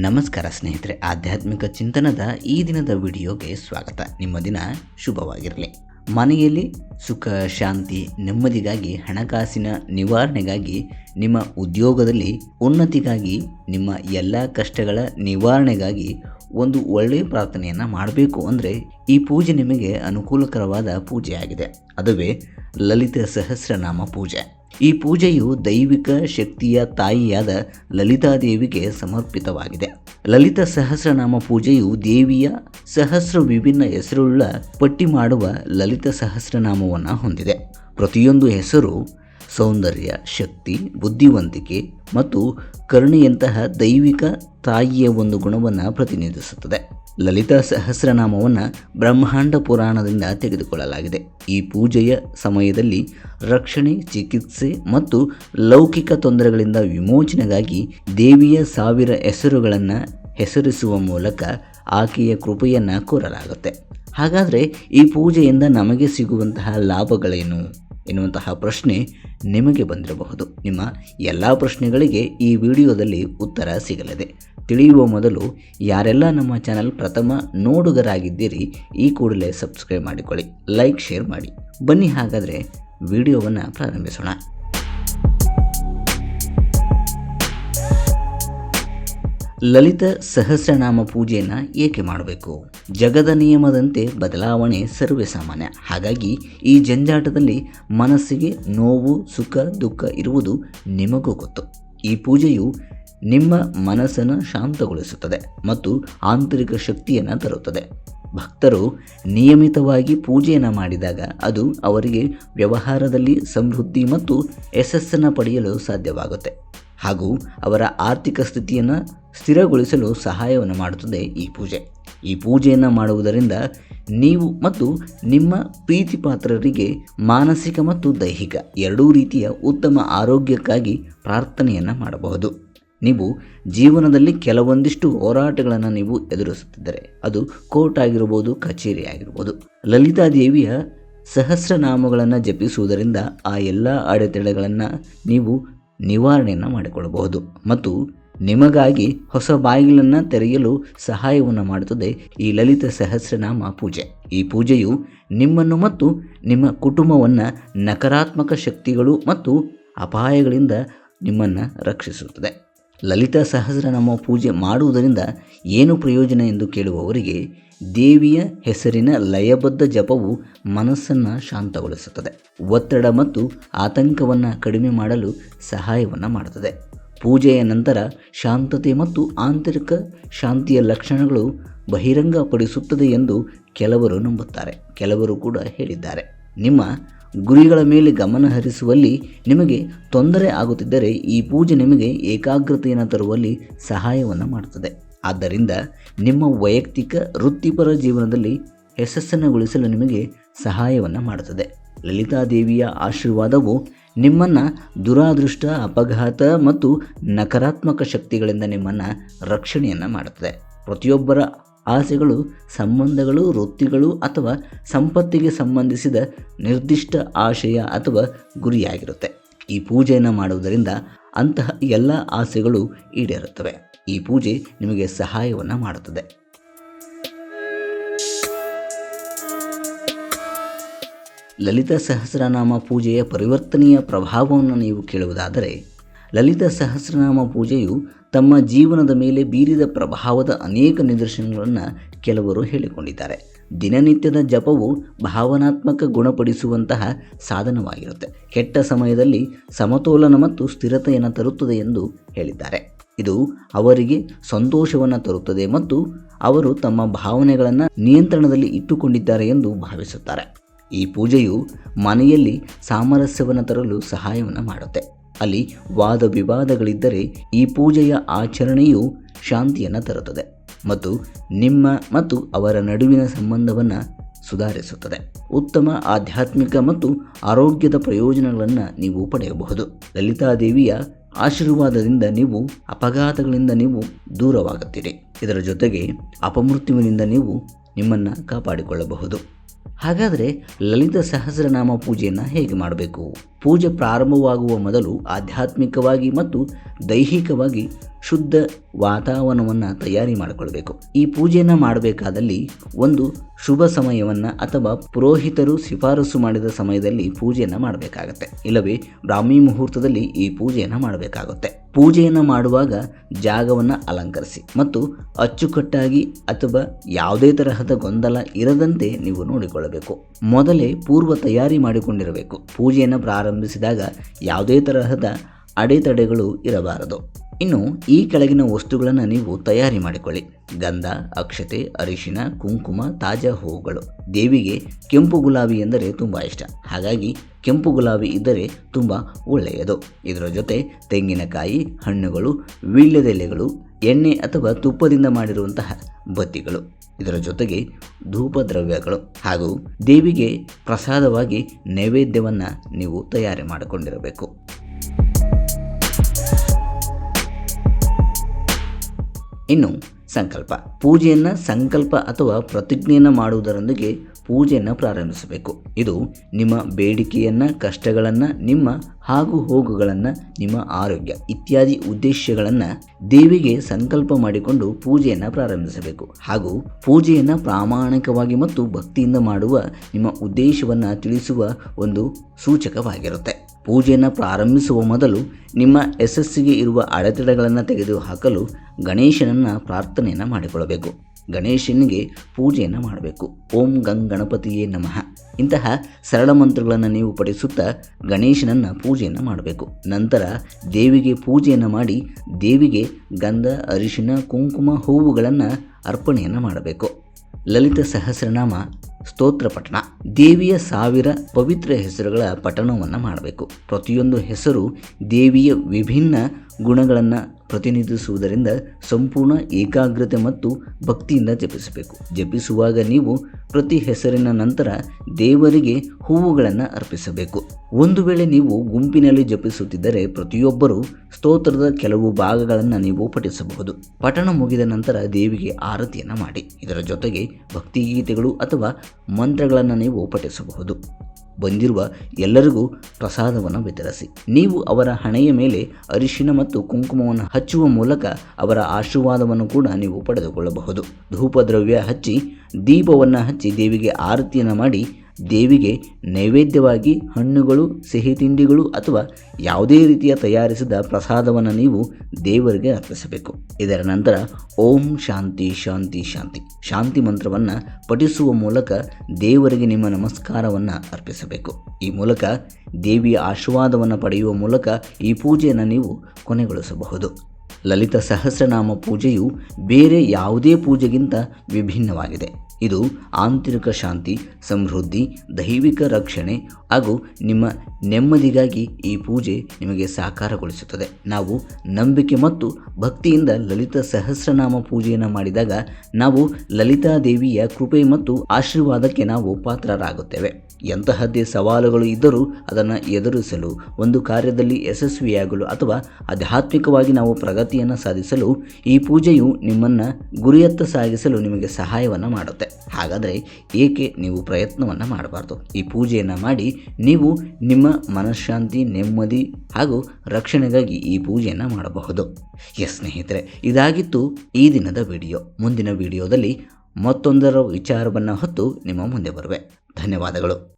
ನಮಸ್ಕಾರ ಸ್ನೇಹಿತರೆ, ಆಧ್ಯಾತ್ಮಿಕ ಚಿಂತನದ ಈ ದಿನದ ವಿಡಿಯೋಗೆ ಸ್ವಾಗತ. ನಿಮ್ಮ ದಿನ ಶುಭವಾಗಿರಲಿ. ಮನೆಯಲ್ಲಿ ಸುಖ, ಶಾಂತಿ, ನೆಮ್ಮದಿಗಾಗಿ, ಹಣಕಾಸಿನ ನಿವಾರಣೆಗಾಗಿ, ನಿಮ್ಮ ಉದ್ಯೋಗದಲ್ಲಿ ಉನ್ನತಿಗಾಗಿ, ನಿಮ್ಮ ಎಲ್ಲ ಕಷ್ಟಗಳ ನಿವಾರಣೆಗಾಗಿ ಒಂದು ಒಳ್ಳೆಯ ಪ್ರಾರ್ಥನೆಯನ್ನು ಮಾಡಬೇಕು ಅಂದರೆ ಈ ಪೂಜೆ ನಿಮಗೆ ಅನುಕೂಲಕರವಾದ ಪೂಜೆಯಾಗಿದೆ. ಅದುವೇ ಲಲಿತ ಸಹಸ್ರನಾಮ ಪೂಜೆ. ಈ ಪೂಜೆಯು ದೈವಿಕ ಶಕ್ತಿಯ ತಾಯಿಯಾದ ಲಲಿತಾದೇವಿಗೆ ಸಮರ್ಪಿತವಾಗಿದೆ. ಲಲಿತ ಸಹಸ್ರನಾಮ ಪೂಜೆಯು ದೇವಿಯ ಸಹಸ್ರ ವಿಭಿನ್ನ ಹೆಸರುಳ್ಳ ಪಟ್ಟಿ ಮಾಡುವ ಲಲಿತ ಸಹಸ್ರನಾಮವನ್ನು ಹೊಂದಿದೆ. ಪ್ರತಿಯೊಂದು ಹೆಸರು ಸೌಂದರ್ಯ, ಶಕ್ತಿ, ಬುದ್ಧಿವಂತಿಕೆ ಮತ್ತು ಕರುಣೆಯಂತಹ ದೈವಿಕ ತಾಯಿಯ ಒಂದು ಗುಣವನ್ನು ಪ್ರತಿನಿಧಿಸುತ್ತದೆ. ಲಲಿತಾ ಸಹಸ್ರನಾಮವನ್ನು ಬ್ರಹ್ಮಾಂಡ ಪುರಾಣದಿಂದ ತೆಗೆದುಕೊಳ್ಳಲಾಗಿದೆ. ಈ ಪೂಜೆಯ ಸಮಯದಲ್ಲಿ ರಕ್ಷಣೆ, ಚಿಕಿತ್ಸೆ ಮತ್ತು ಲೌಕಿಕ ತೊಂದರೆಗಳಿಂದ ವಿಮೋಚನೆಗಾಗಿ ದೇವಿಯ ಸಾವಿರ ಹೆಸರುಗಳನ್ನು ಹೆಸರಿಸುವ ಮೂಲಕ ಆಕೆಯ ಕೃಪೆಯನ್ನು ಕೋರಲಾಗುತ್ತೆ. ಹಾಗಾದರೆ ಈ ಪೂಜೆಯಿಂದ ನಮಗೆ ಸಿಗುವಂತಹ ಲಾಭಗಳೇನು? ಎನ್ನುವಂತಹ ಪ್ರಶ್ನೆ ನಿಮಗೆ ಬಂದಿರಬಹುದು. ನಿಮ್ಮ ಎಲ್ಲ ಪ್ರಶ್ನೆಗಳಿಗೆ ಈ ವಿಡಿಯೋದಲ್ಲಿ ಉತ್ತರ ಸಿಗಲಿದೆ. ತಿಳಿಯುವ ಮೊದಲು ಯಾರೆಲ್ಲ ನಮ್ಮ ಚಾನಲ್ ಪ್ರಥಮ ನೋಡುಗರಾಗಿದ್ದೀರಿ, ಈ ಕೂಡಲೇ ಸಬ್ಸ್ಕ್ರೈಬ್ ಮಾಡಿಕೊಳ್ಳಿ ಲೈಕ್ ಶೇರ್ ಮಾಡಿ. ಬನ್ನಿ ಹಾಗಾದರೆ ವಿಡಿಯೋವನ್ನು ಪ್ರಾರಂಭಿಸೋಣ. ಲಲಿತ ಸಹಸ್ರನಾಮ ಪೂಜೆಯನ್ನು ಏಕೆ ಮಾಡಬೇಕು? ಜಗದ ನಿಯಮದಂತೆ ಬದಲಾವಣೆ ಸರ್ವೇ ಸಾಮಾನ್ಯ. ಹಾಗಾಗಿ ಈ ಜಂಜಾಟದಲ್ಲಿ ಮನಸ್ಸಿಗೆ ನೋವು, ಸುಖ, ದುಃಖ ಇರುವುದು ನಿಮಗೂ ಗೊತ್ತು. ಈ ಪೂಜೆಯು ನಿಮ್ಮ ಮನಸ್ಸನ್ನು ಶಾಂತಗೊಳಿಸುತ್ತದೆ ಮತ್ತು ಆಂತರಿಕ ಶಕ್ತಿಯನ್ನು ತರುತ್ತದೆ. ಭಕ್ತರು ನಿಯಮಿತವಾಗಿ ಪೂಜೆಯನ್ನು ಮಾಡಿದಾಗ ಅದು ಅವರಿಗೆ ವ್ಯವಹಾರದಲ್ಲಿ ಸಮೃದ್ಧಿ ಮತ್ತು ಯಶಸ್ಸನ್ನು ಪಡೆಯಲು ಸಾಧ್ಯವಾಗುತ್ತೆ. ಹಾಗೂ ಅವರ ಆರ್ಥಿಕ ಸ್ಥಿತಿಯನ್ನು ಸ್ಥಿರಗೊಳಿಸಲು ಸಹಾಯವನ್ನು ಮಾಡುತ್ತದೆ ಈ ಪೂಜೆ. ಈ ಪೂಜೆಯನ್ನು ಮಾಡುವುದರಿಂದ ನೀವು ಮತ್ತು ನಿಮ್ಮ ಪ್ರೀತಿಪಾತ್ರರಿಗೆ ಮಾನಸಿಕ ಮತ್ತು ದೈಹಿಕ ಎರಡೂ ರೀತಿಯ ಉತ್ತಮ ಆರೋಗ್ಯಕ್ಕಾಗಿ ಪ್ರಾರ್ಥನೆಯನ್ನು ಮಾಡಬಹುದು. ನೀವು ಜೀವನದಲ್ಲಿ ಕೆಲವೊಂದಿಷ್ಟು ಹೋರಾಟಗಳನ್ನು ನೀವು ಎದುರಿಸುತ್ತಿದ್ದರೆ ಅದು ಕೋರ್ಟ್ ಆಗಿರ್ಬೋದು, ಕಚೇರಿ ಆಗಿರ್ಬೋದು. ಲಲಿತಾದೇವಿಯ ಸಹಸ್ರನಾಮಗಳನ್ನು ಜಪಿಸುವುದರಿಂದ ಆ ಎಲ್ಲ ಅಡೆತಡೆಗಳನ್ನು ನೀವು ನಿವಾರಣೆಯನ್ನು ಮಾಡಿಕೊಳ್ಳಬಹುದು. ಮತ್ತು ನಿಮಗಾಗಿ ಹೊಸ ಬಾಗಿಲನ್ನು ತೆರೆಯಲು ಸಹಾಯವನ್ನು ಮಾಡುತ್ತದೆ ಈ ಲಲಿತ ಸಹಸ್ರನಾಮ ಪೂಜೆ. ಈ ಪೂಜೆಯು ನಿಮ್ಮನ್ನು ಮತ್ತು ನಿಮ್ಮ ಕುಟುಂಬವನ್ನು ನಕಾರಾತ್ಮಕ ಶಕ್ತಿಗಳು ಮತ್ತು ಅಪಾಯಗಳಿಂದ ನಿಮ್ಮನ್ನು ರಕ್ಷಿಸುತ್ತದೆ. ಲಲಿತ ಸಹಸ್ರನಾಮ ಪೂಜೆ ಮಾಡುವುದರಿಂದ ಏನು ಪ್ರಯೋಜನ ಎಂದು ಕೇಳುವವರಿಗೆ ದೇವಿಯ ಹೆಸರಿನ ಲಯಬದ್ಧ ಜಪವು ಮನಸ್ಸನ್ನು ಶಾಂತಗೊಳಿಸುತ್ತದೆ. ಒತ್ತಡ ಮತ್ತು ಆತಂಕವನ್ನು ಕಡಿಮೆ ಮಾಡಲು ಸಹಾಯವನ್ನು ಮಾಡುತ್ತದೆ. ಪೂಜೆಯ ನಂತರ ಶಾಂತತೆ ಮತ್ತು ಆಂತರಿಕ ಶಾಂತಿಯ ಲಕ್ಷಣಗಳು ಬಹಿರಂಗಪಡಿಸುತ್ತದೆ ಎಂದು ಕೆಲವರು ನಂಬುತ್ತಾರೆ. ಕೆಲವರು ಕೂಡ ಹೇಳಿದ್ದಾರೆ. ನಿಮ್ಮ ಗುರಿಗಳ ಮೇಲೆ ಗಮನ ಹರಿಸುವಲ್ಲಿ ನಿಮಗೆ ತೊಂದರೆ ಆಗುತ್ತಿದ್ದರೆ ಈ ಪೂಜೆ ನಿಮಗೆ ಏಕಾಗ್ರತೆಯನ್ನು ತರುವಲ್ಲಿ ಸಹಾಯವನ್ನು ಮಾಡುತ್ತದೆ. ಆದ್ದರಿಂದ ನಿಮ್ಮ ವೈಯಕ್ತಿಕ ವೃತ್ತಿಪರ ಜೀವನದಲ್ಲಿ ಯಶಸ್ಸನ್ನುಗೊಳಿಸಲು ನಿಮಗೆ ಸಹಾಯವನ್ನು ಮಾಡುತ್ತದೆ. ಲಲಿತಾದೇವಿಯ ಆಶೀರ್ವಾದವು ನಿಮ್ಮನ್ನು ದುರಾದೃಷ್ಟ, ಅಪಘಾತ ಮತ್ತು ನಕಾರಾತ್ಮಕ ಶಕ್ತಿಗಳಿಂದ ನಿಮ್ಮನ್ನು ರಕ್ಷಣೆಯನ್ನು ಮಾಡುತ್ತದೆ. ಪ್ರತಿಯೊಬ್ಬರ ಆಸೆಗಳು, ಸಂಬಂಧಗಳು, ವೃತ್ತಿಗಳು ಅಥವಾ ಸಂಪತ್ತಿಗೆ ಸಂಬಂಧಿಸಿದ ನಿರ್ದಿಷ್ಟ ಆಶಯ ಅಥವಾ ಗುರಿಯಾಗಿರುತ್ತೆ. ಈ ಪೂಜೆಯನ್ನು ಮಾಡುವುದರಿಂದ ಅಂತಹ ಎಲ್ಲ ಆಸೆಗಳು ಈಡೇರುತ್ತವೆ. ಈ ಪೂಜೆ ನಿಮಗೆ ಸಹಾಯವನ್ನು ಮಾಡುತ್ತದೆ. ಲಲಿತ ಸಹಸ್ರನಾಮ ಪೂಜೆಯ ಪರಿವರ್ತನೆಯ ಪ್ರಭಾವವನ್ನು ನೀವು ಕೇಳುವುದಾದರೆ, ಲಲಿತ ಸಹಸ್ರನಾಮ ಪೂಜೆಯು ತಮ್ಮ ಜೀವನದ ಮೇಲೆ ಬೀರಿದ ಪ್ರಭಾವದ ಅನೇಕ ನಿದರ್ಶನಗಳನ್ನು ಕೆಲವರು ಹೇಳಿಕೊಂಡಿದ್ದಾರೆ. ದಿನನಿತ್ಯದ ಜಪವು ಭಾವನಾತ್ಮಕ ಗುಣಪಡಿಸುವಂತಹ ಸಾಧನವಾಗಿರುತ್ತೆ. ಕೆಟ್ಟ ಸಮಯದಲ್ಲಿ ಸಮತೋಲನ ಮತ್ತು ಸ್ಥಿರತೆಯನ್ನು ತರುತ್ತದೆ ಎಂದು ಹೇಳಿದ್ದಾರೆ. ಇದು ಅವರಿಗೆ ಸಂತೋಷವನ್ನು ತರುತ್ತದೆ ಮತ್ತು ಅವರು ತಮ್ಮ ಭಾವನೆಗಳನ್ನು ನಿಯಂತ್ರಣದಲ್ಲಿ ಇಟ್ಟುಕೊಂಡಿದ್ದಾರೆ ಎಂದು ಭಾವಿಸುತ್ತಾರೆ. ಈ ಪೂಜೆಯು ಮನೆಯಲ್ಲಿ ಸಾಮರಸ್ಯವನ್ನು ತರಲು ಸಹಾಯವನ್ನು ಮಾಡುತ್ತೆ. ಅಲ್ಲಿ ವಾದ ವಿವಾದಗಳಿದ್ದರೆ ಈ ಪೂಜೆಯ ಆಚರಣೆಯು ಶಾಂತಿಯನ್ನು ತರುತ್ತದೆ ಮತ್ತು ನಿಮ್ಮ ಮತ್ತು ಅವರ ನಡುವಿನ ಸಂಬಂಧವನ್ನು ಸುಧಾರಿಸುತ್ತದೆ. ಉತ್ತಮ ಆಧ್ಯಾತ್ಮಿಕ ಮತ್ತು ಆರೋಗ್ಯದ ಪ್ರಯೋಜನಗಳನ್ನು ನೀವು ಪಡೆಯಬಹುದು. ಲಲಿತಾದೇವಿಯ ಆಶೀರ್ವಾದದಿಂದ ನೀವು, ಅಪಘಾತಗಳಿಂದ ನೀವು ದೂರವಾಗುತ್ತೀರಿ. ಇದರ ಜೊತೆಗೆ ಅಪಮೃತ್ಯುವಿನಿಂದ ನೀವು ನಿಮ್ಮನ್ನು ಕಾಪಾಡಿಕೊಳ್ಳಬಹುದು. ಹಾಗಾದರೆ ಲಲಿತ ಸಹಸ್ರನಾಮ ಪೂಜೆಯನ್ನು ಹೇಗೆ ಮಾಡಬೇಕು? ಪೂಜೆ ಪ್ರಾರಂಭವಾಗುವ ಮೊದಲು ಆಧ್ಯಾತ್ಮಿಕವಾಗಿ ಮತ್ತು ದೈಹಿಕವಾಗಿ ಶುದ್ಧ ವಾತಾವರಣವನ್ನು ತಯಾರಿ ಮಾಡಿಕೊಳ್ಬೇಕು. ಈ ಪೂಜೆಯನ್ನು ಮಾಡಬೇಕಾದಲ್ಲಿ ಒಂದು ಶುಭ ಸಮಯವನ್ನು ಅಥವಾ ಪುರೋಹಿತರು ಶಿಫಾರಸು ಮಾಡಿದ ಸಮಯದಲ್ಲಿ ಪೂಜೆಯನ್ನು ಮಾಡಬೇಕಾಗತ್ತೆ. ಇಲ್ಲವೇ, ಬ್ರಾಹ್ಮಿ ಮುಹೂರ್ತದಲ್ಲಿ ಈ ಪೂಜೆಯನ್ನು ಮಾಡಬೇಕಾಗುತ್ತೆ. ಪೂಜೆಯನ್ನು ಮಾಡುವಾಗ ಜಾಗವನ್ನು ಅಲಂಕರಿಸಿ ಮತ್ತು ಅಚ್ಚುಕಟ್ಟಾಗಿ ಅಥವಾ ಯಾವುದೇ ತರಹದ ಗೊಂದಲ ಇರದಂತೆ ನೀವು ನೋಡಿಕೊಳ್ಳಬೇಕು. ಮೊದಲೇ ಪೂರ್ವ ತಯಾರಿ ಮಾಡಿಕೊಂಡಿರಬೇಕು. ಪೂಜೆಯನ್ನು ಪ್ರಾರಂಭಿಸಿದಾಗ ಯಾವುದೇ ತರಹದ ಅಡೆತಡೆಗಳು ಇರಬಾರದು. ಇನ್ನು ಈ ಕೆಳಗಿನ ವಸ್ತುಗಳನ್ನು ನೀವು ತಯಾರಿ ಮಾಡಿಕೊಳ್ಳಿ. ಗಂಧ, ಅಕ್ಷತೆ, ಅರಿಶಿನ, ಕುಂಕುಮ, ತಾಜಾ ಹೂವುಗಳು. ದೇವಿಗೆ ಕೆಂಪು ಗುಲಾಬಿ ಎಂದರೆ ತುಂಬ ಇಷ್ಟ. ಹಾಗಾಗಿ ಕೆಂಪು ಗುಲಾಬಿ ಇದ್ದರೆ ತುಂಬ ಒಳ್ಳೆಯದು. ಇದರ ಜೊತೆ ತೆಂಗಿನಕಾಯಿ, ಹಣ್ಣುಗಳು, ವೀಳ್ಯದೆಲೆಗಳು, ಎಣ್ಣೆ ಅಥವಾ ತುಪ್ಪದಿಂದ ಮಾಡಿರುವಂತಹ ಬತ್ತಿಗಳು. ಇದರ ಜೊತೆಗೆ ಧೂಪ ದ್ರವ್ಯಗಳು ಹಾಗೂ ದೇವಿಗೆ ಪ್ರಸಾದವಾಗಿ ನೈವೇದ್ಯವನ್ನು ನೀವು ತಯಾರಿ ಮಾಡಿಕೊಂಡಿರಬೇಕು. ಇನ್ನು ಸಂಕಲ್ಪ. ಪೂಜೆಯನ್ನು ಸಂಕಲ್ಪ ಅಥವಾ ಪ್ರತಿಜ್ಞೆಯನ್ನು ಮಾಡುವುದರೊಂದಿಗೆ ಪೂಜೆಯನ್ನು ಪ್ರಾರಂಭಿಸಬೇಕು. ಇದು ನಿಮ್ಮ ಬೇಡಿಕೆಯನ್ನು, ಕಷ್ಟಗಳನ್ನು, ನಿಮ್ಮ ಹಾಗೂ ಹೋಗುಗಳನ್ನು, ನಿಮ್ಮ ಆರೋಗ್ಯ ಇತ್ಯಾದಿ ಉದ್ದೇಶಗಳನ್ನು ದೇವಿಗೆ ಸಂಕಲ್ಪ ಮಾಡಿಕೊಂಡು ಪೂಜೆಯನ್ನು ಪ್ರಾರಂಭಿಸಬೇಕು. ಹಾಗೂ ಪೂಜೆಯನ್ನು ಪ್ರಾಮಾಣಿಕವಾಗಿ ಮತ್ತು ಭಕ್ತಿಯಿಂದ ಮಾಡುವ ನಿಮ್ಮ ಉದ್ದೇಶವನ್ನು ತಿಳಿಸುವ ಒಂದು ಸೂಚಕವಾಗಿರುತ್ತೆ. ಪೂಜೆಯನ್ನು ಪ್ರಾರಂಭಿಸುವ ಮೊದಲು ನಿಮ್ಮ ಯಶಸ್ಸಿಗೆ ಇರುವ ಅಡೆತಡೆಗಳನ್ನು ತೆಗೆದುಹಾಕಲು ಗಣೇಶನನ್ನು ಪ್ರಾರ್ಥನೆಯನ್ನು ಮಾಡಿಕೊಳ್ಳಬೇಕು. ಗಣೇಶನಿಗೆ ಪೂಜೆಯನ್ನು ಮಾಡಬೇಕು. ಓಂ ಗಂಗ್ ಗಣಪತಿಯೇ ನಮಃ. ಇಂತಹ ಸರಳ ಮಂತ್ರಗಳನ್ನು ನೀವು ಪಠಿಸುತ್ತಾ ಗಣೇಶನನ್ನು ಪೂಜೆಯನ್ನು ಮಾಡಬೇಕು. ನಂತರ ದೇವಿಗೆ ಪೂಜೆಯನ್ನು ಮಾಡಿ ದೇವಿಗೆ ಗಂಧ, ಅರಿಶಿನ, ಕುಂಕುಮ, ಹೂವುಗಳನ್ನು ಅರ್ಪಣೆಯನ್ನು ಮಾಡಬೇಕು. ಲಲಿತ ಸಹಸ್ರನಾಮ ಸ್ತೋತ್ರ ಪಠಣ. ದೇವಿಯ ಸಾವಿರ ಪವಿತ್ರ ಹೆಸರುಗಳ ಪಠಣವನ್ನು ಮಾಡಬೇಕು. ಪ್ರತಿಯೊಂದು ಹೆಸರು ದೇವಿಯ ವಿಭಿನ್ನ ಗುಣಗಳನ್ನು ಪ್ರತಿನಿಧಿಸುವುದರಿಂದ ಸಂಪೂರ್ಣ ಏಕಾಗ್ರತೆ ಮತ್ತು ಭಕ್ತಿಯಿಂದ ಜಪಿಸಬೇಕು. ಜಪಿಸುವಾಗ ನೀವು ಪ್ರತಿ ಹೆಸರಿನ ನಂತರ ದೇವರಿಗೆ ಹೂವುಗಳನ್ನು ಅರ್ಪಿಸಬೇಕು. ಒಂದು ವೇಳೆ ನೀವು ಗುಂಪಿನಲ್ಲಿ ಜಪಿಸುತ್ತಿದ್ದರೆ ಪ್ರತಿಯೊಬ್ಬರು ಸ್ತೋತ್ರದ ಕೆಲವು ಭಾಗಗಳನ್ನು ನೀವು ಪಠಿಸಬಹುದು. ಪಠಣ ಮುಗಿದ ನಂತರ ದೇವಿಗೆ ಆರತಿಯನ್ನು ಮಾಡಿ. ಇದರ ಜೊತೆಗೆ ಭಕ್ತಿಗೀತೆಗಳು ಅಥವಾ ಮಂತ್ರಗಳನ್ನು ನೀವು ಪಠಿಸಬಹುದು. ಬಂದಿರುವ ಎಲ್ಲರಿಗೂ ಪ್ರಸಾದವನ್ನು ವಿತರಿಸಿ. ನೀವು ಅವರ ಹಣೆಯ ಮೇಲೆ ಅರಿಶಿನ ಮತ್ತು ಕುಂಕುಮವನ್ನು ಹಚ್ಚುವ ಮೂಲಕ ಅವರ ಆಶೀರ್ವಾದವನ್ನು ಕೂಡ ನೀವು ಪಡೆದುಕೊಳ್ಳಬಹುದು. ಧೂಪದ್ರವ್ಯ ಹಚ್ಚಿ ದೀಪವನ್ನು ಹಚ್ಚಿ ದೇವಿಗೆ ಆರತಿಯನ್ನು ಮಾಡಿ ದೇವಿಗೆ ನೈವೇದ್ಯವಾಗಿ ಹಣ್ಣುಗಳು, ಸಿಹಿ ತಿಂಡಿಗಳು ಅಥವಾ ಯಾವುದೇ ರೀತಿಯ ತಯಾರಿಸಿದ ಪ್ರಸಾದವನ್ನು ನೀವು ದೇವರಿಗೆ ಅರ್ಪಿಸಬೇಕು. ಇದರ ನಂತರ ಓಂ ಶಾಂತಿ ಶಾಂತಿ ಶಾಂತಿ ಶಾಂತಿ ಮಂತ್ರವನ್ನು ಪಠಿಸುವ ಮೂಲಕ ದೇವರಿಗೆ ನಿಮ್ಮ ನಮಸ್ಕಾರವನ್ನು ಅರ್ಪಿಸಬೇಕು. ಈ ಮೂಲಕ ದೇವಿಯ ಆಶೀರ್ವಾದವನ್ನು ಪಡೆಯುವ ಮೂಲಕ ಈ ಪೂಜೆಯನ್ನು ನೀವು ಕೊನೆಗೊಳಿಸಬಹುದು. ಲಲಿತ ಸಹಸ್ರನಾಮ ಪೂಜೆಯು ಬೇರೆ ಯಾವುದೇ ಪೂಜೆಗಿಂತ ವಿಭಿನ್ನವಾಗಿದೆ. ಇದು ಆಂತರಿಕ ಶಾಂತಿ, ಸಮೃದ್ಧಿ, ದೈವಿಕ ರಕ್ಷಣೆ ಹಾಗೂ ನಿಮ್ಮ ನೆಮ್ಮದಿಗಾಗಿ ಈ ಪೂಜೆ ನಿಮಗೆ ಸಾಕಾರಗೊಳಿಸುತ್ತದೆ. ನಾವು ನಂಬಿಕೆ ಮತ್ತು ಭಕ್ತಿಯಿಂದ ಲಲಿತ ಸಹಸ್ರನಾಮ ಪೂಜೆಯನ್ನು ಮಾಡಿದಾಗ ನಾವು ಲಲಿತಾ ದೇವಿಯ ಕೃಪೆ ಮತ್ತು ಆಶೀರ್ವಾದಕ್ಕೆ ನಾವು ಪಾತ್ರರಾಗುತ್ತೇವೆ. ಎಂತಹದ್ದೇ ಸವಾಲುಗಳು ಇದ್ದರೂ ಅದನ್ನು ಎದುರಿಸಲು, ಒಂದು ಕಾರ್ಯದಲ್ಲಿ ಯಶಸ್ವಿಯಾಗಲು ಅಥವಾ ಆಧ್ಯಾತ್ಮಿಕವಾಗಿ ನಾವು ಪ್ರಗತಿಯನ್ನು ಸಾಧಿಸಲು ಈ ಪೂಜೆಯು ನಿಮ್ಮನ್ನು ಗುರಿಯತ್ತ ಸಾಗಿಸಲು ನಿಮಗೆ ಸಹಾಯವನ್ನು ಮಾಡುತ್ತೆ. ಹಾಗಾದರೆ ಏಕೆ ನೀವು ಪ್ರಯತ್ನವನ್ನು ಮಾಡಬಾರ್ದು? ಈ ಪೂಜೆಯನ್ನು ಮಾಡಿ ನೀವು ನಿಮ್ಮ ಮನಃಶಾಂತಿ, ನೆಮ್ಮದಿ ಹಾಗೂ ರಕ್ಷಣೆಗಾಗಿ ಈ ಪೂಜೆಯನ್ನು ಮಾಡಬಹುದು. ಎಸ್ ಸ್ನೇಹಿತರೆ, ಇದಾಗಿತ್ತು ಈ ದಿನದ ವಿಡಿಯೋ. ಮುಂದಿನ ವಿಡಿಯೋದಲ್ಲಿ ಮತ್ತೊಂದರ ವಿಚಾರವನ್ನು ಹೊತ್ತು ನಿಮ್ಮ ಮುಂದೆ ಬರುವೆ. ಧನ್ಯವಾದಗಳು.